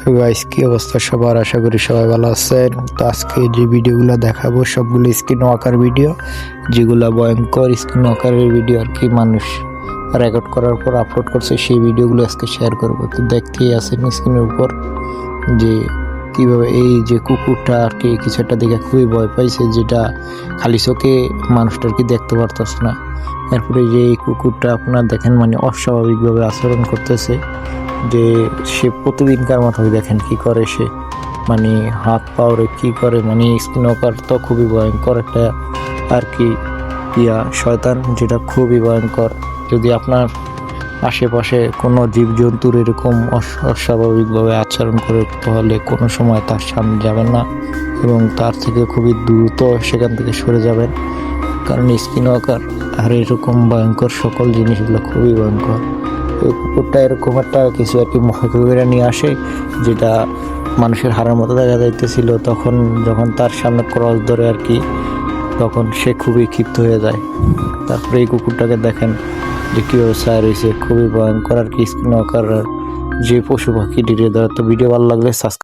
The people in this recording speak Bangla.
তো গাইস কি অবস্থা সবার? আশা করি সবাই ভালো আছেন। তো আজকে যে ভিডিওগুলো দেখাবো, সবগুলো স্ক্রিন ওয়াকার ভিডিও, যেগুলো ভয়ঙ্কর স্ক্রিন ওয়াকারের ভিডিও আর কি মানুষ রেকর্ড করার পর আপলোড করছে, সেই ভিডিওগুলো আজকে শেয়ার করব। তো দেখতেই আছেন স্ক্রিনের উপর যে কীভাবে এই যে কুকুরটা আর কি, কিছু একটা দেখে খুবই ভয় পাইছে, যেটা খালি চোখে মানুষটা আর কি দেখতে পারতেছে না। এরপরে যে এই কুকুরটা আপনার দেখেন মানে অস্বাভাবিকভাবে আচরণ করতেছে। যে সে প্রতিদিনকার মতো দেখেন কি করে সে? মানে হাত পাওরে কি করে? মানে স্কিনকার তো খুবই ভয়ঙ্কর একটা আর কি ইয়া শয়তান যেটা খুবই ভয়ঙ্কর। যদি আপনার আশেপাশে কোনো জীবজন্তুর এরকম অস- অস্বাভাবিকভাবে আচরণ করে, তাহলে কোনো সময় তার সামনে যাবেন না এবং তার থেকে খুবই দ্রুত সেখান থেকে সরে যাবেন। কারণ স্কিন ওয়াকার আর এরকম ভয়ঙ্কর সকল জিনিসগুলো খুবই ভয়ঙ্কর। কুকুরটা এরকম একটা কিছু আর কি মুখে কবিরা নিয়ে আসে, যেটা মানুষের হারের মতো দেখা যাইতেছিল, তখন যখন তার সামনে ক্রস ধরে আর কি, তখন সে খুবই ক্ষিপ্ত হয়ে যায়। তারপরে এই কুকুরটাকে দেখেন যে কীভাবে ছায়া রয়েছে, খুবই ভয়ঙ্কর আর কি, স্কিন যে পশু পাখি ডিরে দেওয়া তো ভিডিও ভালো লাগলে সাবস্ক্রাইব